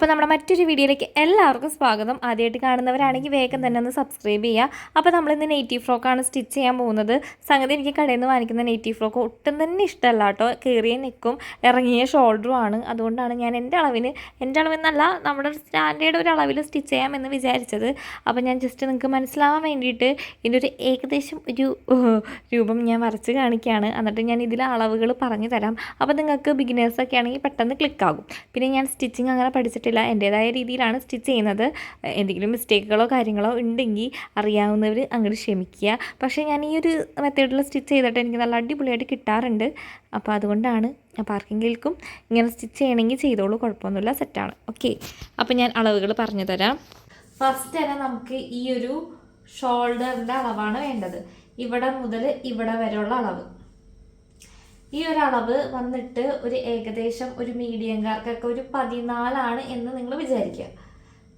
അപ്പോൾ നമ്മുടെ മറ്റൊരു വീഡിയോയിലേക്ക് എല്ലാവർക്കും സ്വാഗതം. ആദ്യമായിട്ട് കാണുന്നവരാണെങ്കിൽ വേഗം തന്നെ ഒന്ന് സബ്സ്ക്രൈബ് ചെയ്യുക അപ്പോൾ നമ്മളിന്ന് നെയ്റ്റീവ് ഫ്രോക്കാണ് സ്റ്റിച്ച് ചെയ്യാൻ പോകുന്നത്. സംഗതി എനിക്ക് കടയിൽ നിന്ന് വാങ്ങിക്കുന്ന നെയ്റ്റീവ് ഫ്രോക്ക് ഒട്ടും തന്നെ ഇഷ്ടമല്ല കേട്ടോ. കയറിയ നെക്കും ഇറങ്ങിയ ഷോൾഡറും ആണ്. അതുകൊണ്ടാണ് ഞാൻ എന്റെ അളവിന് എന്റെ അളവെന്നല്ല നമ്മുടെ സ്റ്റാൻഡേർഡ് ഒരു അളവിൽ സ്റ്റിച്ച് ചെയ്യാമെന്ന് വിചാരിച്ചത്. അപ്പോൾ ഞാൻ ജസ്റ്റ് നിങ്ങൾക്ക് മനസ്സിലാവാൻ വേണ്ടിയിട്ട് ഇതിന്റെ ഒരു ഏകദേശം ഒരു രൂപം ഞാൻ വരച്ച് കാണിക്കുകയാണ്. എന്നിട്ട് ഞാൻ ഇതിലെ അളവുകൾ പറഞ്ഞു തരാം. അപ്പോൾ നിങ്ങൾക്ക് ബിഗിനേഴ്സൊക്കെ ആണെങ്കിൽ പെട്ടെന്ന് ക്ലിക്കാകും പിന്നെ ഞാൻ സ്റ്റിച്ചിങ് അങ്ങനെ പഠിച്ചിട്ടില്ല എന്റേതായ രീതിയിലാണ് സ്റ്റിച്ച് ചെയ്യുന്നത്. എന്തെങ്കിലും മിസ്റ്റേക്കുകളോ കാര്യങ്ങളോ ഉണ്ടെങ്കിൽ അറിയാവുന്നവർ അങ്ങോട്ട് ക്ഷമിക്കുക. പക്ഷേ ഞാൻ ഈ ഒരു മെത്തേഡിൽ സ്റ്റിച്ച് ചെയ്തിട്ട് എനിക്ക് നല്ല അടിപൊളിയായിട്ട് കിട്ടാറുണ്ട്. അപ്പോൾ അതുകൊണ്ടാണ് അപ്പോൾ ആർക്കെങ്കിലും ഇങ്ങനെ സ്റ്റിച്ച് ചെയ്യണമെങ്കിൽ ചെയ്തോളൂ. കുഴപ്പമൊന്നുമില്ല. സെറ്റാണ് ഓക്കെ അപ്പോൾ ഞാൻ അളവുകൾ പറഞ്ഞു തരാം. ഫസ്റ്റ് തന്നെ നമുക്ക് ഈ ഒരു ഷോൾഡറിന്റെ അളവാണ് വേണ്ടത്. ഇവിടെ മുതൽ ഇവിടെ വരെയുള്ള അളവ്. ഈ ഒരു അളവ് വന്നിട്ട് ഒരു ഏകദേശം ഒരു മീഡിയംകാർക്കൊക്കെ ഒരു പതിനാലാണ് എന്ന് നിങ്ങൾ വിചാരിക്കുക.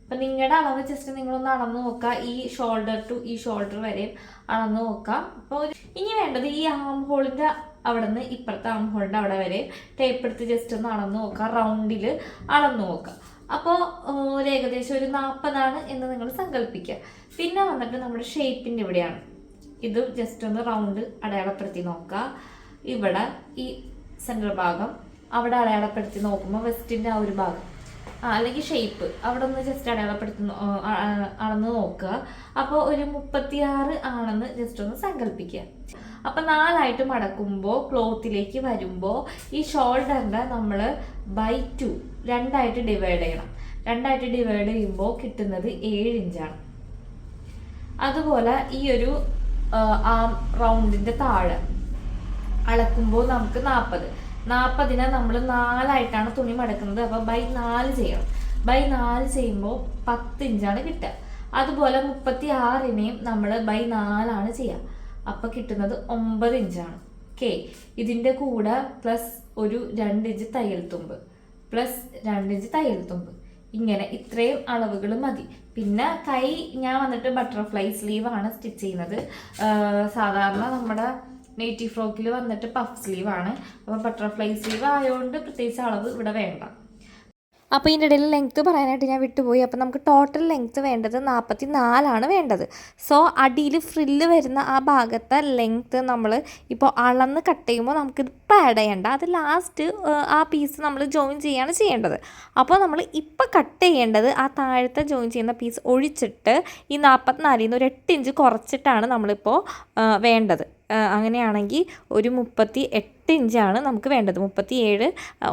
അപ്പം നിങ്ങളുടെ അളവ് ജസ്റ്റ് നിങ്ങളൊന്ന് അളന്ന് നോക്കുക ഈ ഷോൾഡർ ടു ഈ ഷോൾഡർ വരെയും അളന്ന് നോക്കാം. അപ്പോൾ ഇനി വേണ്ടത് ഈ ആം ഹോളിന്റെ അവിടെ നിന്ന് ഇപ്പുറത്തെ ആം ഹോളിന്റെ അവിടെ വരെ ടേപ്പ് എടുത്ത് ജസ്റ്റ് ഒന്ന് അളന്ന് നോക്കുക റൗണ്ടിൽ അളന്ന് നോക്കുക അപ്പോൾ ഒരു ഏകദേശം ഒരു നാൽപ്പതാണ് എന്ന് നിങ്ങൾ സങ്കല്പിക്കുക പിന്നെ വന്നിട്ട് നമ്മുടെ ഷേപ്പിന്റെ ഇവിടെയാണ്. ഇത് ജസ്റ്റ് ഒന്ന് റൗണ്ട് അടയാളപ്പെടുത്തി നോക്കുക ഇവിടെ ഈ സെൻട്രൽ ഭാഗം അവിടെ അടയാളപ്പെടുത്തി നോക്കുമ്പോൾ വെസ്റ്റിന്റെ ആ ഒരു ഭാഗം. അല്ലെങ്കിൽ ഷേപ്പ് അവിടെ ഒന്ന് ജസ്റ്റ് അടയാളപ്പെടുത്തി അളന്ന് നോക്കുക. അപ്പോൾ ഒരു മുപ്പത്തിയാറ് ആണെന്ന് ജസ്റ്റ് ഒന്ന് സങ്കല്പിക്കുക അപ്പം നാലായിട്ട് മടക്കുമ്പോൾ ക്ലോത്തിലേക്ക് വരുമ്പോൾ ഈ ഷോൾഡറിന്റെ നമ്മൾ ബൈ ടു രണ്ടായിട്ട് ഡിവൈഡ് ചെയ്യണം. രണ്ടായിട്ട് ഡിവൈഡ് ചെയ്യുമ്പോൾ കിട്ടുന്നത് ഏഴ് ഇഞ്ചാണ്. അതുപോലെ ഈ ഒരു ആം റൗണ്ടിന്റെ താഴെ അളക്കുമ്പോൾ നമുക്ക് നാൽപ്പത് നാൽപ്പതിനെ നമ്മൾ നാലായിട്ടാണ് തുണി മടക്കുന്നത്. അപ്പോൾ ബൈ നാല് ചെയ്യണം. ബൈ നാല് ചെയ്യുമ്പോൾ പത്ത് ഇഞ്ചാണ് കിട്ടുക. അതുപോലെ മുപ്പത്തി ആറിനെയും നമ്മൾ ബൈ നാലാണ് ചെയ്യുക. അപ്പോൾ കിട്ടുന്നത് ഒമ്പത് ഇഞ്ചാണ് ഓക്കെ ഇതിന്റെ കൂടെ പ്ലസ് ഒരു രണ്ട് ഇഞ്ച് തയ്യൽ തുമ്പ്. പ്ലസ് രണ്ട് ഇഞ്ച് തയ്യൽ തുമ്പ്. ഇങ്ങനെ ഇത്രയും അളവുകൾ മതി. പിന്നെ കൈ ഞാൻ വന്നിട്ട് ബട്ടർഫ്ലൈ സ്ലീവാണ് സ്റ്റിച്ച് ചെയ്യുന്നത്. സാധാരണ നമ്മുടെ നെയ്റ്റീവ് ഫ്രോക്കിൽ വന്നിട്ട് പഫ് സ്ലീവാണ് അപ്പോൾ ബട്ടർഫ്ലൈ സ്ലീവ് ആയതുകൊണ്ട് പ്രത്യേകിച്ച് അളവ് ഇവിടെ വേണ്ട. അപ്പോൾ ഇതിന്റെ ഇടയിൽ ലെങ്ത്ത് പറയാനായിട്ട് ഞാൻ വിട്ടുപോയി. അപ്പോൾ നമുക്ക് ടോട്ടൽ ലെങ്ത് വേണ്ടത് നാൽപ്പത്തി നാലാണ് വേണ്ടത്. സോ അടിയിൽ ഫ്രില്ല് വരുന്ന ആ ഭാഗത്തെ ലെങ്ത്ത് നമ്മൾ ഇപ്പോൾ അളന്ന് കട്ട് ചെയ്യുമ്പോൾ നമുക്ക് ഇപ്പം ആഡ് ചെയ്യേണ്ട. അത് ലാസ്റ്റ് ആ പീസ് നമ്മൾ ജോയിൻ ചെയ്യാണ് ചെയ്യേണ്ടത്. അപ്പോൾ നമ്മൾ ഇപ്പം കട്ട് ചെയ്യേണ്ടത് ആ താഴത്തെ ജോയിൻ ചെയ്യുന്ന പീസ് ഒഴിച്ചിട്ട് ഈ നാൽപ്പത്തിനാലിൽ നിന്ന് ഒരു എട്ട് ഇഞ്ച് കുറച്ചിട്ടാണ് നമ്മളിപ്പോൾ വേണ്ടത്. അങ്ങനെയാണെങ്കിൽ ഒരു മുപ്പത്തി എട്ട് ഇഞ്ചാണ് നമുക്ക് വേണ്ടത്. മുപ്പത്തി ഏഴ്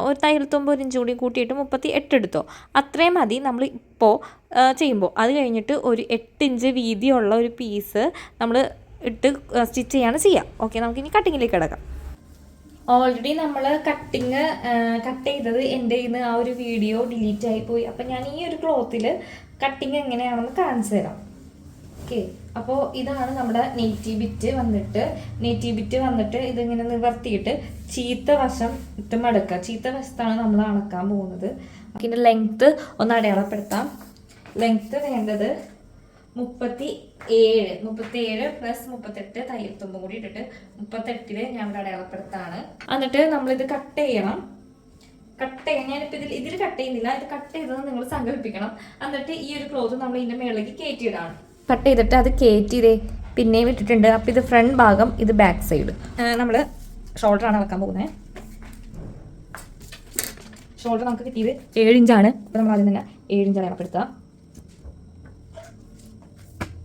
ഒരു തയ്യൽത്തുമ്പോൾ ഒരു ഇഞ്ച് കൂടി കൂട്ടിയിട്ട് മുപ്പത്തി എട്ട് എടുത്തോ. അത്രയും മതി നമ്മൾ ഇപ്പോൾ ചെയ്യുമ്പോൾ അത് കഴിഞ്ഞിട്ട് ഒരു എട്ട് ഇഞ്ച് വീതിയുള്ള ഒരു പീസ് നമ്മൾ ഇട്ട് സ്റ്റിച്ച് ചെയ്യാണ് ചെയ്യുക ഓക്കെ നമുക്കിനി കട്ടിങ്ങിലേക്ക് കിടക്കാം. ഓൾറെഡി നമ്മൾ കട്ടിങ് കട്ട് ചെയ്തത് എന്റെ ഇന്ന് ആ ഒരു വീഡിയോ ഡിലീറ്റ് ആയി പോയി. അപ്പം ഞാൻ ഈ ഒരു ക്ലോത്തിൽ കട്ടിങ് എങ്ങനെയാണെന്ന് കാണിച്ചു തരാം. ഓക്കെ. അപ്പോൾ ഇതാണ് നമ്മുടെ നെയ്റ്റി ബിറ്റ് വന്നിട്ട്. നെയ്റ്റി ബിറ്റ് വന്നിട്ട് ഇതിങ്ങനെ നിവർത്തിയിട്ട് ചീത്ത വശം ഇട്ട് മടക്കുക. ചീത്ത വശത്താണ് നമ്മൾ അളക്കാൻ പോകുന്നത്. ഇതിന്റെ ലെങ്ത്ത് ഒന്ന് അടയാളപ്പെടുത്താം. ലെങ്ത്ത് വേണ്ടത് മുപ്പത്തി ഏഴ് മുപ്പത്തി ഏഴ് പ്ലസ് മുപ്പത്തെട്ട് തയ്യൽ തുമ്പ് കൂടി ഇട്ടിട്ട് മുപ്പത്തെട്ടിൽ ഞാൻ ഇവിടെ അടയാളപ്പെടുത്താണ്. എന്നിട്ട് നമ്മളിത് കട്ട് ചെയ്യണം. കട്ട് ചെയ്യാൻ ഞാനിപ്പോൾ ഇതിൽ ഇതിൽ കട്ട് ചെയ്യുന്നില്ല. ഇത് കട്ട് ചെയ്തത് നിങ്ങൾ സങ്കല്പിക്കണം. എന്നിട്ട് ഈ ഒരു ക്ലോത്ത് നമ്മൾ ഇതിന്റെ മേളിലേക്ക് കയറ്റിയിടാണ്. കട്ട് ചെയ്തിട്ട് അത് കയറ്റിയതേ പിന്നെയും ഇട്ടിട്ടുണ്ട്. അപ്പോൾ ഇത് ഫ്രണ്ട് ഭാഗം ഇത് ബാക്ക് സൈഡ്. നമ്മൾ ഷോൾഡറാണ് വെക്കാൻ പോകുന്നത് ഷോൾഡർ നമുക്ക് കിട്ടിയത് ഏഴ് ഇഞ്ചാണ്. അപ്പോൾ നമ്മൾ ആദ്യം തന്നെ ഏഴ് ഇഞ്ച് അടയാളപ്പെടുത്തുക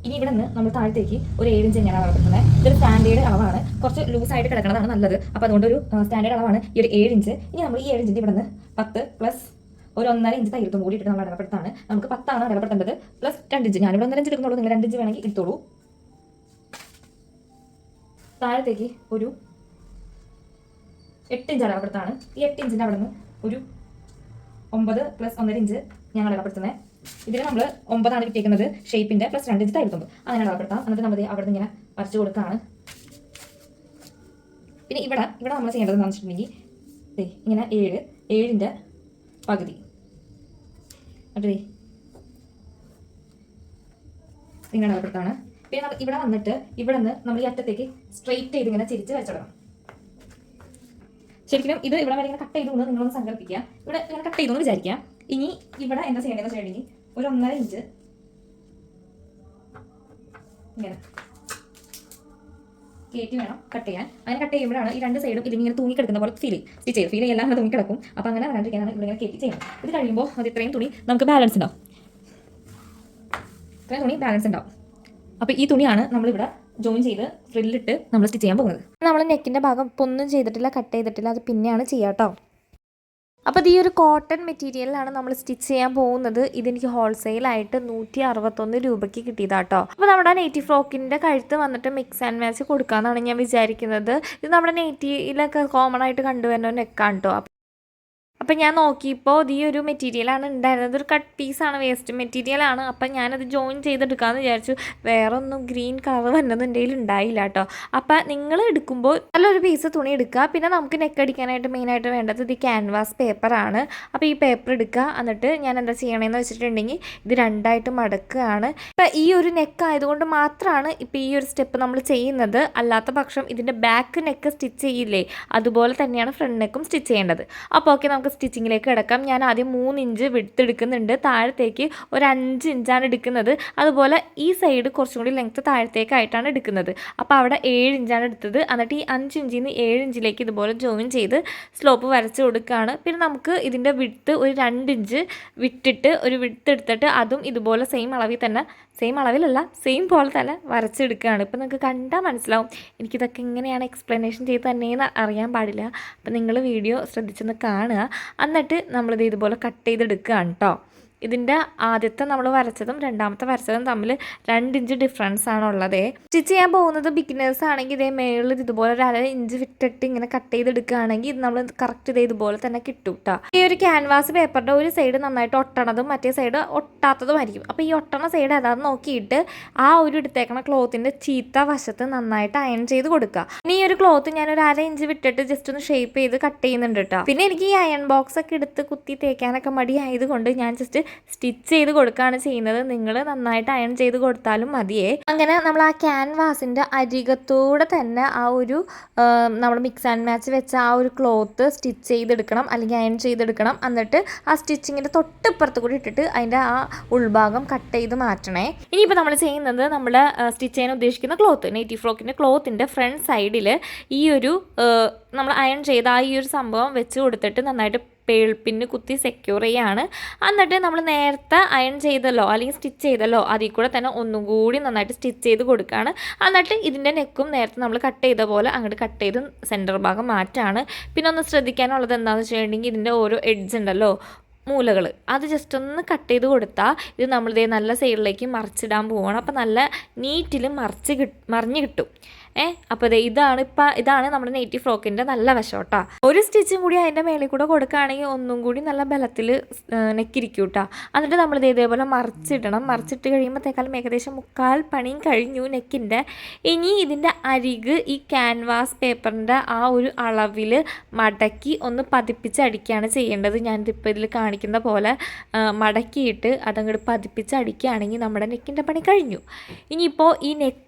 ഇനി ഇവിടെ നിന്ന് നമ്മൾ താഴത്തേക്ക് ഒരു ഏഴ് ഇഞ്ച് തന്നെയാണ് അളവെടുക്കുന്നത്. ഇതൊരു സ്റ്റാൻഡേർഡ് അളവാണ്. കുറച്ച് ലൂസ് ആയിട്ട് കിടക്കുന്നതാണ് നല്ലത്. അപ്പോൾ അതുകൊണ്ട് ഒരു സ്റ്റാൻഡേർഡ് അളവാണ് ഈ ഒരു ഏഴ് ഇഞ്ച്. ഇനി നമ്മൾ ഈ ഏഴ് ഇഞ്ചിന്റെ ഇവിടെ നിന്ന് പത്ത് പ്ലസ് ഒരു ഒന്നര ഇഞ്ച് കൂടി ഇട്ട് നമ്മൾ അടയാളപ്പെടുത്താണ്. നമുക്ക് പത്താണ് അടയാളപ്പെടുത്തേണ്ടത്. പ്ലസ് രണ്ട് ഇഞ്ച്. ഞാനിവിടെ ഒന്നര ഇഞ്ച് എടുക്കുന്നുള്ളൂ. നിങ്ങൾ രണ്ട് ഇഞ്ച് വേണമെങ്കിൽ എടുത്തോളൂ. താഴത്തേക്ക് ഒരു എട്ട് ഇഞ്ച് അടയാളപ്പെടുത്താണ്. ഈ എട്ട് ഇഞ്ചിന്റെ അവിടെ നിന്ന് ഒരു ഒമ്പത് പ്ലസ് ഒന്നര ഇഞ്ച് ഞങ്ങൾ അടയാളപ്പെടുത്തുന്നത് ഇതിൽ നമ്മൾ ഒമ്പതാണ് കിട്ടിയിരിക്കുന്നത് ഷേപ്പിന്റെ പ്ലസ് രണ്ട് ഇഞ്ച് തയ്യൽത്തുമ്പ് അങ്ങനെ അടയാളപ്പെടുത്താം. എന്നിട്ട് നമ്മൾ അവിടെ നിന്ന് ഇങ്ങനെ വരച്ചു കൊടുക്കുകയാണ്. പിന്നെ ഇവിടെ ഇവിടെ നമ്മൾ ചെയ്യേണ്ടത് എന്താണെന്ന് വെച്ചിട്ടുണ്ടെങ്കിൽ ഇങ്ങനെ ഏഴ് ഏഴിന്റെ പകുതി. ദേ ഇങ്ങനെ അടയാളപ്പെടുത്താണ് പിന്നെ ഇവിടെ വന്നിട്ട് ഇവിടെ നിന്ന് നമ്മൾ ഈ അറ്റത്തേക്ക് സ്ട്രെയിറ്റ് ചെയ്ത് ഇങ്ങനെ ചിരിച്ച് വെച്ചിടണം ശരിക്കും ഇത് ഇവിടെ വരെ ഇങ്ങനെ കട്ട് ചെയ്തു എന്ന് നിങ്ങളൊന്ന് സങ്കല്പിക്കുക. ഇവിടെ ഇങ്ങനെ കട്ട് ചെയ്തു എന്ന് വിചാരിക്കുക. ഇനി ഇവിടെ എന്താ ചെയ്യേണ്ടതെന്ന് വെച്ചിട്ടുണ്ടെങ്കിൽ ഒരു ഒന്നര ഇഞ്ച് ഇങ്ങനെ കയറ്റി വേണം കട്ട് ചെയ്യാൻ. അങ്ങനെ കട്ട് ചെയ്യുമ്പോഴാണ് ഈ രണ്ട് സൈഡും ഇതിങ്ങനെ തൂങ്ങി കിടക്കുന്ന പോലെ ഫീൽ സ്റ്റിച്ച് ചെയ്യും. ഫീൽ എല്ലാം അങ്ങനെ തൂങ്ങി കിടക്കും. അപ്പോൾ അങ്ങനെ വരാണ്ടിരിക്കാനാണ് ഇങ്ങനെ കയറ്റി ചെയ്യണം ഇത് കഴിയുമ്പോൾ അത് ഇത്രയും തുണി നമുക്ക് ബാലൻസ് ഉണ്ടാവും. ഇത്രയും തുണി ബാലൻസ് ഉണ്ടാവും. അപ്പോൾ ഈ തുണിയാണ് നമ്മളിവിടെ ജോയിൻ ചെയ്ത് ഫ്രില്ലിട്ട് നമ്മൾ സ്റ്റിച്ച് ചെയ്യാൻ പോകുന്നത്. നമ്മൾ നെക്കിന്റെ ഭാഗം ഇപ്പോൾ ഒന്നും ചെയ്തിട്ടില്ല കട്ട് ചെയ്തിട്ടില്ല. അത് പിന്നെയാണ് ചെയ്യാം കേട്ടോ അപ്പോൾ ഈ ഒരു കോട്ടൺ മെറ്റീരിയലിലാണ് നമ്മൾ സ്റ്റിച്ച് ചെയ്യാൻ പോകുന്നത്. ഇതെനിക്ക് ഹോൾസെയിലായിട്ട് നൂറ്റി അറുപത്തൊന്ന് രൂപയ്ക്ക് കിട്ടിയതാട്ടോ. അപ്പോൾ നമ്മുടെ നെയ്റ്റി ഫ്രോക്കിന്റെ കഴുത്ത് വന്നിട്ട് മിക്സ് ആൻഡ് മാച്ച് കൊടുക്കാമെന്നാണ് ഞാൻ വിചാരിക്കുന്നത്. ഇത് നമ്മുടെ നെയ്റ്റിയിലൊക്കെ കോമൺ ആയിട്ട് കണ്ടുവരുന്ന നെക്കാണ് കേട്ടോ അപ്പം ഞാൻ നോക്കിയപ്പോൾ ഈ ഒരു മെറ്റീരിയലാണ് ഉണ്ടായിരുന്നത്. ഒരു കട്ട് പീസാണ് വേസ്റ്റ് മെറ്റീരിയലാണ് അപ്പം ഞാനത് ജോയിൻ ചെയ്തെടുക്കാമെന്ന് വിചാരിച്ചു. വേറെ ഒന്നും ഗ്രീൻ കളർ വന്നത് എന്റെ ഉണ്ടായില്ല കേട്ടോ അപ്പം നിങ്ങൾ എടുക്കുമ്പോൾ നല്ലൊരു പീസ് തുണി എടുക്കുക. പിന്നെ നമുക്ക് നെക്ക് അടിക്കാനായിട്ട് മെയിനായിട്ട് വേണ്ടത് ഇത് ക്യാൻവാസ് പേപ്പറാണ് അപ്പോൾ ഈ പേപ്പർ എടുക്കുക. എന്നിട്ട് ഞാൻ എന്താ ചെയ്യണമെന്ന് വെച്ചിട്ടുണ്ടെങ്കിൽ ഇത് രണ്ടായിട്ട് മടക്കുകയാണ്. ഇപ്പം ഈ ഒരു നെക്ക് ആയതുകൊണ്ട് മാത്രമാണ് ഇപ്പം ഈ ഒരു സ്റ്റെപ്പ് നമ്മൾ ചെയ്യുന്നത്. അല്ലാത്ത പക്ഷം ഇതിന്റെ ബാക്ക് നെക്ക് സ്റ്റിച്ച് ചെയ്യില്ലേ? അതുപോലെ തന്നെയാണ് ഫ്രണ്ട് നെക്കും സ്റ്റിച്ച് ചെയ്യേണ്ടത്. അപ്പോൾ ഓക്കെ നമുക്ക് സ്റ്റിച്ചിങ്ങിലേക്ക് കിടക്കാം. ഞാൻ ആദ്യം മൂന്ന് ഇഞ്ച് എടുക്കുന്നുണ്ട്. താഴത്തേക്ക് ഒരു അഞ്ച് ഇഞ്ചാണ് എടുക്കുന്നത്. അതുപോലെ ഈ സൈഡ് കുറച്ചും കൂടി ലെങ്ത്ത് താഴത്തേക്കായിട്ടാണ് എടുക്കുന്നത്. അപ്പോൾ അവിടെ ഏഴ് ഇഞ്ചാണ് എടുത്തത്. എന്നിട്ട് ഈ അഞ്ച് ഇഞ്ചിൽ നിന്ന് ഏഴ് ഇഞ്ചിലേക്ക് ഇതുപോലെ ജോയിൻ ചെയ്ത് സ്ലോപ്പ് വരച്ച് കൊടുക്കുകയാണ്. പിന്നെ നമുക്ക് ഇതിന്റെ വിടുത്ത് ഒരു രണ്ട് ഇഞ്ച് വിട്ടിട്ട് ഒരു വിടുത്ത് എടുത്തിട്ട് അതും ഇതുപോലെ സെയിം അളവിൽ തന്നെ സെയിം അളവിലല്ല സെയിം പോലെ തന്നെ വരച്ചെടുക്കുകയാണ്. ഇപ്പം നിങ്ങൾക്ക് കണ്ടാൽ മനസ്സിലാവും എനിക്കിതൊക്കെ എങ്ങനെയാണ് എക്സ്പ്ലനേഷൻ ചെയ്ത് തന്നെയെന്ന് അറിയാൻ പാടില്ല. അപ്പം നിങ്ങൾ വീഡിയോ ശ്രദ്ധിച്ചൊന്ന് കാണുക. എന്നിട്ട് നമ്മളിത് ഇതുപോലെ കട്ട് ചെയ്തെടുക്കുകയാണ് കേട്ടോ ഇതിന്റെ ആദ്യത്തെ നമ്മൾ വരച്ചതും രണ്ടാമത്തെ വരച്ചതും തമ്മിൽ രണ്ട് ഇഞ്ച് ഡിഫറൻസ് ആണ് സ്റ്റിച്ച് ചെയ്യാൻ പോകുന്നത് ബിഗിനേഴ്സ് ആണെങ്കിൽ ഇതേ മേളിൽ ഇതുപോലെ ഒരു അര ഇഞ്ച് വിട്ടിട്ട് ഇങ്ങനെ കട്ട് ചെയ്തെടുക്കുകയാണെങ്കിൽ ഇത് നമ്മൾ കറക്റ്റ് ചെയ്ത് ഇതുപോലെ തന്നെ കിട്ടും കേട്ടോ ഈ ഒരു ക്യാൻവാസ് പേപ്പറിന്റെ ഒരു സൈഡ് നന്നായിട്ട് ഒട്ടണതും മറ്റേ സൈഡ് ഒട്ടാത്തതുമായിരിക്കും അപ്പോൾ ഈ ഒട്ടണ സൈഡ് ഏതാണെന്ന് നോക്കിയിട്ട് ആ ഒരു എടുത്തേക്കണ ക്ലോത്തിന്റെ ചീത്ത വശത്ത് നന്നായിട്ട് അയൺ ചെയ്ത് കൊടുക്കുക. ഇനി ഈ ഒരു ക്ലോത്ത് ഞാൻ ഒരു അര ഇഞ്ച് വിട്ടിട്ട് ജസ്റ്റ് ഒന്ന് ഷേപ്പ് ചെയ്ത് കട്ട് ചെയ്യുന്നുണ്ട് കേട്ടോ പിന്നെ എനിക്ക് ഈ അയൺ ബോക്സ് ഒക്കെ എടുത്ത് കുത്തി തേക്കാനൊക്കെ മടിയായത് ആയതുകൊണ്ട് ഞാൻ ജസ്റ്റ് സ്റ്റിച്ച് ചെയ്ത് കൊടുക്കുകയാണ് ചെയ്യുന്നത്. നിങ്ങൾ നന്നായിട്ട് അയൺ ചെയ്ത് കൊടുത്താലും മതിയേ. അങ്ങനെ നമ്മൾ ആ ക്യാൻവാസിന്റെ അരികത്തൂടെ തന്നെ ആ ഒരു നമ്മൾ മിക്സ് ആൻഡ് മാച്ച് വെച്ച ആ ഒരു ക്ലോത്ത് സ്റ്റിച്ച് ചെയ്തെടുക്കണം അല്ലെങ്കിൽ അയൺ ചെയ്തെടുക്കണം. എന്നിട്ട് ആ സ്റ്റിച്ചിങ്ങിന്റെ തൊട്ടിപ്പുറത്ത് കൂടി ഇട്ടിട്ട് അതിന്റെ ആ ഉൾഭാഗം കട്ട് ചെയ്ത് മാറ്റണേ. ഇനിയിപ്പോൾ നമ്മൾ ചെയ്യുന്നത് നമ്മൾ സ്റ്റിച്ച് ചെയ്യാൻ ഉദ്ദേശിക്കുന്ന ക്ലോത്ത് നെയ്റ്റി ഫ്രോക്കിന്റെ ക്ലോത്തിന്റെ ഫ്രണ്ട് സൈഡിൽ ഈ ഒരു നമ്മൾ അയൺ ചെയ്ത ആ ഈ ഒരു സംഭവം വെച്ച് കൊടുത്തിട്ട് നന്നായിട്ട് പേൾപ്പിന് കുത്തി സെക്യൂർ ചെയ്യാണ്. എന്നിട്ട് നമ്മൾ നേരത്തെ അയൺ ചെയ്തല്ലോ അല്ലെങ്കിൽ സ്റ്റിച്ച് ചെയ്തല്ലോ അതിൽ കൂടെ തന്നെ ഒന്നും കൂടി നന്നായിട്ട് സ്റ്റിച്ച് ചെയ്ത് കൊടുക്കുകയാണ് എന്നിട്ട് ഇതിന്റെ നെക്കും നേരത്തെ നമ്മൾ കട്ട് ചെയ്ത പോലെ അങ്ങോട്ട് കട്ട് ചെയ്ത് സെന്റർ ഭാഗം മാറ്റാണ്. പിന്നെ ഒന്ന് ശ്രദ്ധിക്കാനുള്ളത് എന്താണെന്ന് വെച്ചിട്ടുണ്ടെങ്കിൽ ഇതിന്റെ ഓരോ എഡ്ജ് ഉണ്ടല്ലോ മൂലകൾ അത് ജസ്റ്റ് ഒന്ന് കട്ട് ചെയ്ത് കൊടുത്താൽ ഇത് നമ്മളിതേ നല്ല സൈഡിലേക്ക് മറിച്ചിടാൻ പോവുകയാണ് അപ്പോൾ നല്ല നീറ്റിൽ മറിച്ച് കിട്ട് മറിഞ്ഞ് കിട്ടും. ഏ അപ്പോൾ അതെ ഇതാണ് ഇപ്പം ഇതാണ് നമ്മുടെ നെയ്റ്റി ഫ്രോക്കിന്റെ നല്ല വശം കേട്ടോ ഒരു സ്റ്റിച്ചും കൂടി അതിന്റെ മേളിൽ കൂടെ കൊടുക്കുകയാണെങ്കിൽ ഒന്നും കൂടി നല്ല ബലത്തിൽ നെക്കിരിക്കും കേട്ടോ എന്നിട്ട് നമ്മളിത് ഇതേപോലെ മറിച്ചിടണം. മറിച്ചിട്ട് കഴിയുമ്പോഴത്തേക്കാളും ഏകദേശം മുക്കാൽ പണിയും കഴിഞ്ഞു നെക്കിന്റെ. ഇനി ഇതിന്റെ അരിക് ഈ ക്യാൻവാസ് പേപ്പറിന്റെ ആ ഒരു അളവിൽ മടക്കി ഒന്ന് പതിപ്പിച്ച് അടിക്കുകയാണ് ചെയ്യേണ്ടത്. ഞാനിതിപ്പോൾ ഇതിൽ കാണിക്കുന്ന പോലെ മടക്കിയിട്ട് അതങ്ങോട്ട് പതിപ്പിച്ച് അടിക്കുകയാണെങ്കിൽ നമ്മുടെ നെക്കിന്റെ പണി കഴിഞ്ഞു. ഇനിയിപ്പോൾ ഈ നെക്ക്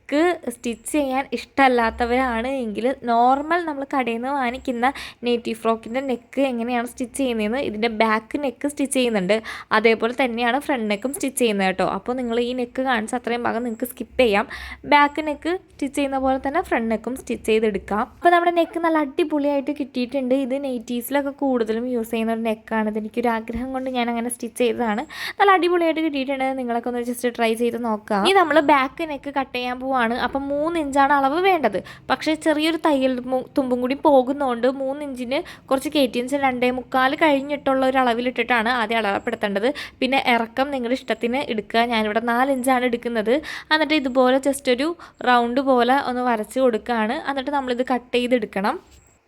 സ്റ്റിച്ച് ചെയ്യാൻ ഇഷ്ടമല്ലാത്തവരാണ് എങ്കിൽ നോർമൽ നമ്മൾ കടയിൽ നിന്ന് വാങ്ങിക്കുന്ന നേറ്റീവ് ഫ്രോക്കിന്റെ നെക്ക് എങ്ങനെയാണ് സ്റ്റിച്ച് ചെയ്യുന്നതെന്ന് ഇതിന്റെ ബാക്ക് നെക്ക് സ്റ്റിച്ച് ചെയ്യുന്നുണ്ട്. അതേപോലെ തന്നെയാണ് ഫ്രണ്ട് നെക്കും സ്റ്റിച്ച് ചെയ്യുന്നത് കേട്ടോ. അപ്പോൾ നിങ്ങൾ ഈ നെക്ക് കാണിച്ച അത്രയും ഭാഗം നിങ്ങൾക്ക് സ്കിപ്പ് ചെയ്യാം. ബാക്ക് നെക്ക് സ്റ്റിച്ച് ചെയ്യുന്ന പോലെ തന്നെ ഫ്രണ്ട് നെക്കും സ്റ്റിച്ച് ചെയ്തെടുക്കാം. അപ്പോൾ നമ്മുടെ നെക്ക് നല്ല അടിപൊളിയായിട്ട് കിട്ടിയിട്ടുണ്ട്. ഇത് നെയ്റ്റീസിലൊക്കെ കൂടുതലും യൂസ് ചെയ്യുന്ന ഒരു നെക്കാണ് ഇത് എനിക്കൊരു ആഗ്രഹം കൊണ്ട് ഞാൻ അങ്ങനെ സ്റ്റിച്ച് ചെയ്തതാണ്. നല്ല അടിപൊളിയായിട്ട് കിട്ടിയിട്ടുണ്ട്. നിങ്ങളൊക്കെ ഒന്ന് ജസ്റ്റ് ട്രൈ ചെയ്ത് നോക്കാം. ഇനി നമ്മൾ ബാക്ക് നെക്ക് കട്ട് ചെയ്യാൻ പോവാണ് അപ്പം മൂന്ന് ഇഞ്ചാണ് അളവ് വേണ്ടത്. പക്ഷേ ചെറിയൊരു തയ്യൽ തുമ്പും കൂടി പോകുന്നതുകൊണ്ട് മൂന്ന് ഇഞ്ചിന് കുറച്ച് ഇഞ്ച് രണ്ടേ മുക്കാൽ കഴിഞ്ഞിട്ടുള്ള ഒരു അളവിലിട്ടിട്ടാണ് ആദ്യം അളവപ്പെടുത്തേണ്ടത് പിന്നെ ഇറക്കം നിങ്ങളുടെ ഇഷ്ടത്തിന് എടുക്കുക. ഞാനിവിടെ നാല് ഇഞ്ചാണ് എടുക്കുന്നത്. എന്നിട്ട് ഇതുപോലെ ജസ്റ്റ് ഒരു റൗണ്ട് പോലെ ഒന്ന് വരച്ച് കൊടുക്കുകയാണ്. എന്നിട്ട് നമ്മളിത് കട്ട് ചെയ്തെടുക്കണം.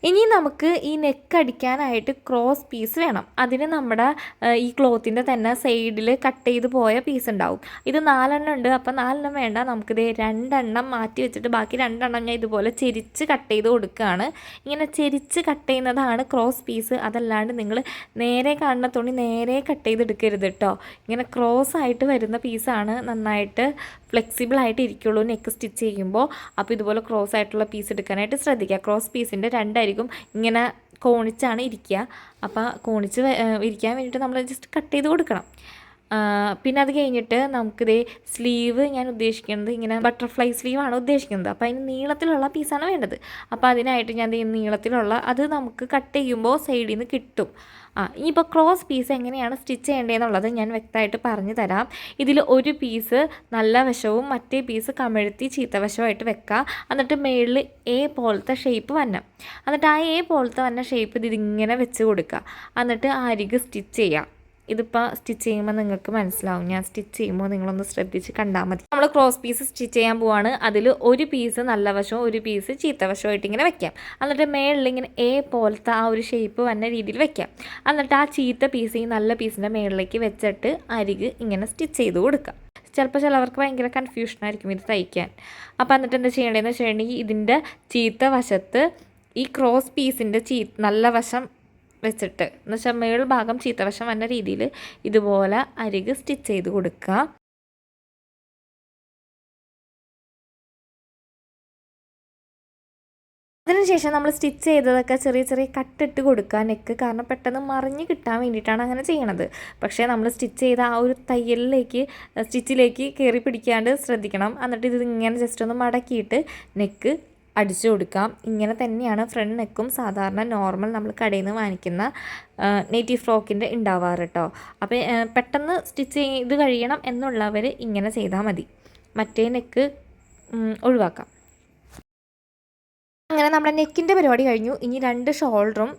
ഇനി നമുക്ക് ഈ നെക്ക് അടിക്കാനായിട്ട് ക്രോസ് പീസ് വേണം. അതിന് നമ്മുടെ ഈ ക്ലോത്തിന്റെ തന്നെ സൈഡിൽ കട്ട് ചെയ്ത് പോയ പീസ് ഉണ്ടാവും. ഇത് നാലെണ്ണം ഉണ്ട്. അപ്പോൾ നാലെണ്ണം വേണ്ട. നമുക്കിത് രണ്ടെണ്ണം മാറ്റി വെച്ചിട്ട് ബാക്കി രണ്ടെണ്ണം ഞാൻ ഇതുപോലെ ചെരിച്ച് കട്ട് ചെയ്ത് കൊടുക്കുകയാണ്. ഇങ്ങനെ ചെരിച്ച് കട്ട് ചെയ്യുന്നതാണ് ക്രോസ് പീസ് അതല്ലാണ്ട് നിങ്ങൾ നേരെ കാണുന്ന തുണി നേരെ കട്ട് ചെയ്തെടുക്കരുത് കേട്ടോ ഇങ്ങനെ ക്രോസ് ആയിട്ട് വരുന്ന പീസാണ് നന്നായിട്ട് ഫ്ലെക്സിബിൾ ആയിട്ട് ഇരിക്കുള്ളൂ നെക്ക് സ്റ്റിച്ച് ചെയ്യുമ്പോൾ. അപ്പോൾ ഇതുപോലെ ക്രോസ് ആയിട്ടുള്ള പീസ് എടുക്കാനായിട്ട് ശ്രദ്ധിക്കുക. ക്രോസ് പീസിന്റെ രണ്ടായിരിക്കും ഇങ്ങനെ കോണിച്ചാണ് ഇരിക്കുക. അപ്പോൾ കോണിച്ച് ഇരിക്കാൻ വേണ്ടിയിട്ട് നമ്മൾ ജസ്റ്റ് കട്ട് ചെയ്ത് കൊടുക്കണം. പിന്നെ അത് കഴിഞ്ഞിട്ട് നമുക്കിതേ സ്ലീവ് ഞാൻ ഉദ്ദേശിക്കുന്നത് ഇങ്ങനെ ബട്ടർഫ്ലൈ സ്ലീവാണ് ഉദ്ദേശിക്കുന്നത്. അപ്പോൾ അതിന് നീളത്തിലുള്ള പീസാണ് വേണ്ടത്. അപ്പോൾ അതിനായിട്ട് ഞാൻ നീളത്തിലുള്ള അത് നമുക്ക് കട്ട് ചെയ്യുമ്പോൾ സൈഡിൽ നിന്ന് കിട്ടും. ആ ഇനിയിപ്പോൾ ക്രോസ് പീസ് എങ്ങനെയാണ് സ്റ്റിച്ച് ചെയ്യേണ്ടതെന്നുള്ളത് ഞാൻ വ്യക്തമായിട്ട് പറഞ്ഞു തരാം. ഇതിൽ ഒരു പീസ് നല്ല വശവും മറ്റേ പീസ് കമഴ്ത്തി ചീത്ത വശമായിട്ട് വെക്കുക എന്നിട്ട് മേളിൽ എ പോലത്തെ ഷേപ്പ് വന്നം എന്നിട്ട് ആ എ പോലത്തെ വന്ന ഷേപ്പ് ഇതിങ്ങനെ വെച്ച് കൊടുക്കുക. എന്നിട്ട് ആ അരിക് സ്റ്റിച്ച് ചെയ്യുക ഇതിപ്പോൾ സ്റ്റിച്ച് ചെയ്യുമ്പോൾ നിങ്ങൾക്ക് മനസ്സിലാവും. ഞാൻ സ്റ്റിച്ച് ചെയ്യുമ്പോൾ നിങ്ങളൊന്ന് ശ്രദ്ധിച്ച് കണ്ടാൽ മതി. നമ്മൾ ക്രോസ് പീസ് സ്റ്റിച്ച് ചെയ്യാൻ പോവാണ്. അതിൽ ഒരു പീസ് നല്ല വശവും ഒരു പീസ് ചീത്ത വശമായിട്ട് ഇങ്ങനെ വെക്കാം. എന്നിട്ട് മേളിൽ ഇങ്ങനെ എ പോലത്തെ ആ ഒരു ഷേപ്പ് വന്ന രീതിയിൽ വെക്കാം. എന്നിട്ട് ആ ചീത്ത പീസ് ഈ നല്ല പീസിന്റെ മേളിലേക്ക് വെച്ചിട്ട് അരിക് ഇങ്ങനെ സ്റ്റിച്ച് ചെയ്ത് കൊടുക്കാം. ചിലപ്പോൾ ചിലവർക്ക് ഭയങ്കര കൺഫ്യൂഷനായിരിക്കും ഇത് തയ്ക്കാൻ. അപ്പോൾ എന്നിട്ട് എന്താ ചെയ്യേണ്ടതെന്ന് വെച്ചിട്ടുണ്ടെങ്കിൽ ഇതിന്റെ ചീത്ത വശത്ത് ഈ ക്രോസ് പീസിന്റെ ചീ നല്ല വശം വെച്ചിട്ട്. എന്ന് വെച്ചാൽ മേൾ ഭാഗം ചീത്തവശം വന്ന രീതിയിൽ ഇതുപോലെ അരിക് സ്റ്റിച്ച് ചെയ്ത് കൊടുക്കുക അതിനുശേഷം നമ്മൾ സ്റ്റിച്ച് ചെയ്തതൊക്കെ ചെറിയ ചെറിയ കട്ടിട്ട് കൊടുക്കുക നെക്ക് കാരണം പെട്ടെന്ന് മറിഞ്ഞ് കിട്ടാൻ വേണ്ടിയിട്ടാണ് അങ്ങനെ ചെയ്യണത്. പക്ഷേ നമ്മൾ സ്റ്റിച്ച് ചെയ്ത ആ ഒരു തയ്യലിലേക്ക് സ്റ്റിച്ചിലേക്ക് കയറി പിടിക്കാണ്ട് ശ്രദ്ധിക്കണം. എന്നിട്ട് ഇത് ഇങ്ങനെ ജസ്റ്റ് ഒന്ന് മടക്കിയിട്ട് നെക്ക് അടിച്ചു കൊടുക്കാം. ഇങ്ങനെ തന്നെയാണ് ഫ്രണ്ട് നെക്കും സാധാരണ നോർമൽ നമ്മൾ കടയിൽ നിന്ന് വാങ്ങിക്കുന്ന നേറ്റീവ് ഫ്രോക്കിന്റെ ഉണ്ടാവാറ് കേട്ടോ അപ്പോൾ പെട്ടെന്ന് സ്റ്റിച്ച് ചെയ്ത് കഴിയണം എന്നുള്ളവർ ഇങ്ങനെ ചെയ്താൽ മതി. മറ്റേ നെക്ക് ഒഴിവാക്കാം. അങ്ങനെ നമ്മുടെ നെക്കിന്റെ പരിപാടി കഴിഞ്ഞു. ഇനി രണ്ട് ഷോൾഡറും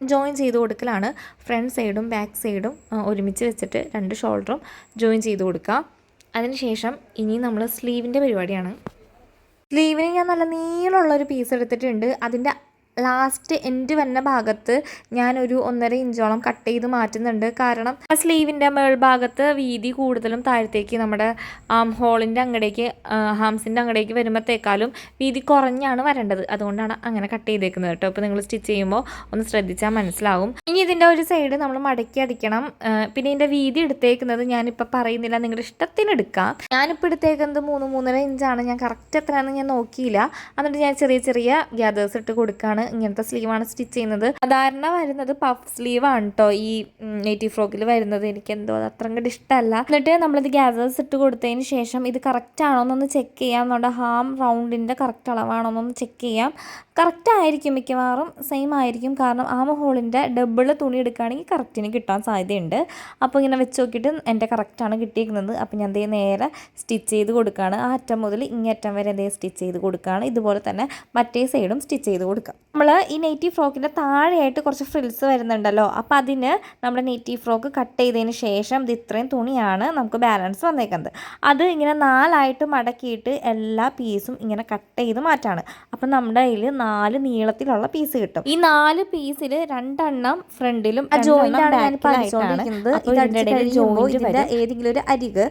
ജോയിൻ ചെയ്ത് കൊടുക്കലാണ്. ഫ്രണ്ട് സൈഡും ബാക്ക് സൈഡും ഒരുമിച്ച് വെച്ചിട്ട് രണ്ട് ഷോൾഡറും ജോയിൻ ചെയ്ത് കൊടുക്കുക അതിനുശേഷം ഇനി നമ്മൾ സ്ലീവിന്റെ പരിപാടിയാണ്. സ്ലീവിന് ഞാൻ നല്ല നീളമുള്ളൊരു പീസ് എടുത്തിട്ടുണ്ട്. അതിന്റെ ലാസ്റ്റ് എൻഡ് വന്ന ഭാഗത്ത് ഞാനൊരു ഒന്നര ഇഞ്ചോളം കട്ട് ചെയ്ത് മാറ്റുന്നുണ്ട്. കാരണം ആ സ്ലീവിന്റെ മേൾഭാഗത്ത് വീതി കൂടുതലും താഴത്തേക്ക് നമ്മുടെ ആം ഹോളിന്റെ അങ്ങടേക്ക് ഹാംസിന്റെ അങ്ങടേക്ക് വരുമ്പോഴത്തേക്കാളും വീതി കുറഞ്ഞാണ് വരേണ്ടത്. അതുകൊണ്ടാണ് അങ്ങനെ കട്ട് ചെയ്തേക്കുന്നത് കേട്ടോ. അപ്പോൾ നിങ്ങൾ സ്റ്റിച്ച് ചെയ്യുമ്പോൾ ഒന്ന് ശ്രദ്ധിച്ചാൽ മനസ്സിലാവും. ഇനി ഇതിന്റെ ഒരു സൈഡ് നമ്മൾ മടക്കി അടിക്കണം. പിന്നെ ഇതിന്റെ വീതി എടുത്തേക്കുന്നത് ഞാനിപ്പോൾ പറയുന്നില്ല. നിങ്ങളുടെ ഇഷ്ടത്തിന് എടുക്കാം. ഞാനിപ്പോൾ എടുത്തേക്കുന്നത് മൂന്ന് മൂന്നര ഇഞ്ചാണ്. ഞാൻ കറക്റ്റ് എത്രയാണെന്ന് ഞാൻ നോക്കിയില്ല. എന്നിട്ട് ഞാൻ ചെറിയ ചെറിയ ഗ്യാദേഴ്സ് ഇട്ട് കൊടുക്കുകയാണ് ഇങ്ങനത്തെ സ്ലീവാണ് സ്റ്റിച്ച് ചെയ്യുന്നത്. സാധാരണ വരുന്നത് പഫ് സ്ലീവാണ് കേട്ടോ ഈ നെയ്റ്റീവ് ഫ്രോക്കിൽ വരുന്നത്. എനിക്ക് എന്തോ അത് അത്ര അങ്ങോട്ട് ഇഷ്ടമല്ല എന്നിട്ട് നമ്മളിത് ഗ്യാദേഴ്സ് ഇട്ട് കൊടുത്തതിന് ശേഷം ഇത് കറക്റ്റ് ആണോ എന്നൊന്ന് ചെക്ക് ചെയ്യാം നമ്മുടെ ഹാം റൗണ്ടിന്റെ കറക്റ്റ് അളവാണോ എന്നൊന്ന് ചെക്ക് ചെയ്യാം. കറക്റ്റ് ആയിരിക്കും മിക്കവാറും സെയിം ആയിരിക്കും. കാരണം ആമ ഹോളിന്റെ ഡബിൾ തുണി എടുക്കുകയാണെങ്കിൽ കറക്റ്റിന് കിട്ടാൻ സാധ്യതയുണ്ട്. അപ്പോൾ ഇങ്ങനെ വെച്ച് നോക്കിയിട്ട് എന്റെ കറക്റ്റാണ് കിട്ടിയിരിക്കുന്നത് അപ്പോൾ ഞാൻ ദേ നേരെ സ്റ്റിച്ച് ചെയ്ത് കൊടുക്കുകയാണ് ആ അറ്റം മുതൽ ഇങ്ങേ അറ്റം വരെ ദേ സ്റ്റിച്ച് ചെയ്ത് കൊടുക്കുകയാണ് ഇതുപോലെ തന്നെ മറ്റേ സൈഡും സ്റ്റിച്ച് ചെയ്ത് കൊടുക്കുക നമ്മൾ ഈ നെയ്റ്റീവ് ഫ്രോക്കിന്റെ താഴെയായിട്ട് കുറച്ച് ഫ്രിൽസ് വരുന്നുണ്ടല്ലോ. അപ്പോൾ അതിന് നമ്മുടെ നെയ്റ്റീവ് ഫ്രോക്ക് കട്ട് ചെയ്തതിന് ശേഷം ഇത് ഇത്രയും തുണിയാണ് നമുക്ക് ബാലൻസ് വന്നേക്കുന്നത്. അത് ഇങ്ങനെ നാലായിട്ട് മടക്കിയിട്ട് എല്ലാ പീസും ഇങ്ങനെ കട്ട് ചെയ്ത് മാറ്റാണ്. അപ്പം നമ്മുടെ കയ്യിൽ നാല് നീളത്തിലുള്ള പീസ് കിട്ടും. ഈ നാല് പീസിൽ രണ്ടെണ്ണം ഫ്രണ്ടിലും ഇതിന്റെ ഏതെങ്കിലും ഒരു അരിക്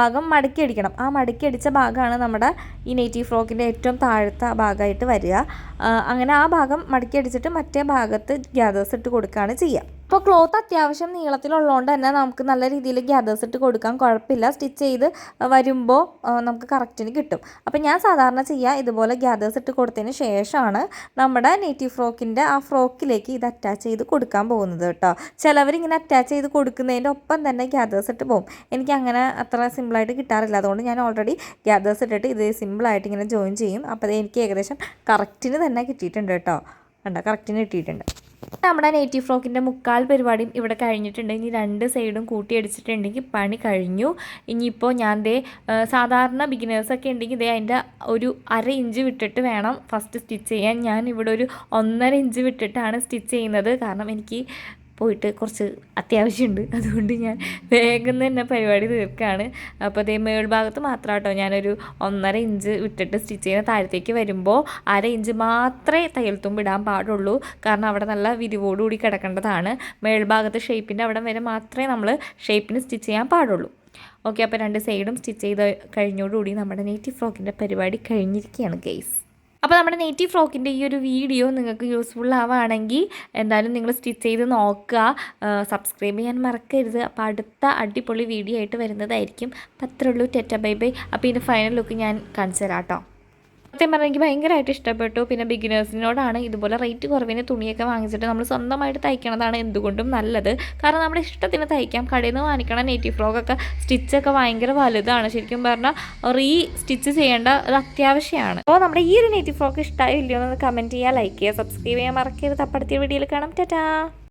ഭാഗം മടക്കി അടിക്കണം. ആ മടക്കി അടിച്ച ഭാഗമാണ് നമ്മുടെ ഈ നെയ്റ്റീവ് ഫ്രോക്കിന്റെ ഏറ്റവും താഴത്തെ ഭാഗമായിട്ട് വരിക. അങ്ങനെ ആ ഭാഗം മടക്കി അടിച്ചിട്ട് മറ്റേ ഭാഗത്ത് ഗ്യാദേഴ്സ് ഇട്ട് കൊടുക്കുകയാണ് ചെയ്യുക. അപ്പോൾ ക്ലോത്ത് അത്യാവശ്യം നീളത്തിലുള്ളതുകൊണ്ട് തന്നെ നമുക്ക് നല്ല രീതിയിൽ ഗ്യാദേഴ്സ് ഇട്ട് കൊടുക്കാം. കുഴപ്പമില്ല. സ്റ്റിച്ച് ചെയ്ത് വരുമ്പോൾ നമുക്ക് കറക്റ്റിന് കിട്ടും. അപ്പോൾ ഞാൻ സാധാരണ ചെയ്യുക ഇതുപോലെ ഗ്യാദേഴ്സ് ഇട്ട് കൊടുത്തതിന് ശേഷമാണ് നമ്മുടെ നേറ്റീവ് ഫ്രോക്കിന്റെ ആ ഫ്രോക്കിലേക്ക് ഇത് അറ്റാച്ച് ചെയ്ത് കൊടുക്കാൻ പോകുന്നത് കേട്ടോ. ചിലവരിങ്ങനെ അറ്റാച്ച് ചെയ്ത് കൊടുക്കുന്നതിന്റെ ഒപ്പം തന്നെ ഗ്യാദേഴ്സ് ഇട്ട് പോകും. എനിക്ക് അങ്ങനെ അത്ര സിമ്പിളായിട്ട് കിട്ടാറില്ല. അതുകൊണ്ട് ഞാൻ ഓൾറെഡി ഗ്യാദേഴ്സ് ഇട്ടിട്ട് ഇത് സിമ്പിളായിട്ട് ഇങ്ങനെ ജോയിൻ ചെയ്യും. അപ്പോൾ അത് എനിക്ക് ഏകദേശം കറക്റ്റിന് തന്നെ കിട്ടിയിട്ടുണ്ട് കേട്ടോ. കണ്ട? കറക്റ്റിന് കിട്ടിയിട്ടുണ്ട്. നമ്മുടെ നേറ്റീവ് ഫ്രോക്കിന്റെ മുക്കാൽ പരിപാടിയും ഇവിടെ കഴിഞ്ഞിട്ടുണ്ട്. ഇനി രണ്ട് സൈഡും കൂട്ടി അടിച്ചിട്ടുണ്ടെങ്കിൽ പണി കഴിഞ്ഞു. ഇനിയിപ്പോൾ ഞാൻ ദേ സാധാരണ ബിഗിനേഴ്സൊക്കെ ഉണ്ടെങ്കിൽ ദേ അതിന്റെ ഒരു അര ഇഞ്ച് വിട്ടിട്ട് വേണം ഫസ്റ്റ് സ്റ്റിച്ച് ചെയ്യാൻ. ഞാൻ ഇവിടെ ഒരു ഒന്നര ഇഞ്ച് വിട്ടിട്ടാണ് സ്റ്റിച്ച് ചെയ്യുന്നത്. കാരണം എനിക്ക് പോയിട്ട് കുറച്ച് അത്യാവശ്യമുണ്ട്. അതുകൊണ്ട് ഞാൻ വേഗം തന്നെ പരിപാടി തീർക്കുകയാണ് അപ്പോൾ അതേ മേൾഭാഗത്ത് മാത്രം കേട്ടോ ഞാനൊരു ഒന്നര ഇഞ്ച് വിട്ടിട്ട് സ്റ്റിച്ച് ചെയ്യുന്ന താഴത്തേക്ക് വരുമ്പോൾ അര ഇഞ്ച് മാത്രമേ തയ്യൽ തുമ്പ് ഇടാൻ പാടുള്ളൂ. കാരണം അവിടെ നല്ല വിരിവോടുകൂടി കിടക്കേണ്ടതാണ്. മേൾഭാഗത്ത് ഷേപ്പിന്റെ അവിടെ വരെ മാത്രമേ നമ്മൾ ഷേപ്പിന് സ്റ്റിച്ച് ചെയ്യാൻ പാടുള്ളൂ. ഓക്കെ അപ്പോൾ രണ്ട് സൈഡും സ്റ്റിച്ച് ചെയ്ത് കഴിഞ്ഞോടുകൂടി നമ്മുടെ നേറ്റീവ് ഫ്രോക്കിന്റെ പരിപാടി കഴിഞ്ഞിരിക്കുകയാണ് ഗെയ്സ് അപ്പോൾ നമ്മുടെ നേറ്റീവ് ഫ്രോക്കിന്റെ ഈ ഒരു വീഡിയോ നിങ്ങൾക്ക് യൂസ്ഫുൾ ആവുകയാണെങ്കിൽ എന്തായാലും നിങ്ങൾ സ്റ്റിച്ച് ചെയ്ത് നോക്കുക. സബ്സ്ക്രൈബ് ചെയ്യാൻ മറക്കരുത്. അപ്പോൾ അടുത്ത അടിപൊളി വീഡിയോ ആയിട്ട് വരുന്നതായിരിക്കും. അത്രയുള്ളൂ ടെറ്റ ബൈ ബൈ അപ്പോൾ ഇതിന്റെ ഫൈനൽ ലുക്ക് ഞാൻ കാണിച്ചു തരാം കേട്ടോ. സത്യം പറഞ്ഞാൽ എനിക്ക് ഭയങ്കരമായിട്ട് ഇഷ്ടപ്പെട്ടു. പിന്നെ ബിഗിനേഴ്സിനോടാണ് ഇതുപോലെ റേറ്റ് കുറവിന് തുണിയൊക്കെ വാങ്ങിച്ചിട്ട് നമ്മൾ സ്വന്തമായിട്ട് തയ്ക്കണതാണ് എന്തുകൊണ്ടും നല്ലത്. കാരണം നമ്മുടെ ഇഷ്ടത്തിന് തയ്ക്കാം. കടയിൽ നിന്ന് വാങ്ങിക്കണം നെറ്റീവ് ഫ്രോക്കൊക്കെ സ്റ്റിച്ചൊക്കെ ഭയങ്കര വലുതാണ്. ശരിക്കും പറഞ്ഞാൽ റീ സ്റ്റിച്ച് ചെയ്യേണ്ട അത് അത്യാവശ്യമാണ് അപ്പോൾ നമ്മുടെ ഈ ഒരു നെറ്റീവ് ഫ്രോക്ക് ഇഷ്ടമായോ എന്ന് കമന്റ് ചെയ്യുക ലൈക്ക് ചെയ്യുക സബ്സ്ക്രൈബ് ചെയ്യാൻ മറക്കരുത്. അപ്പടുത്ത വീഡിയോയിൽ കാണാം. ടാറ്റാ!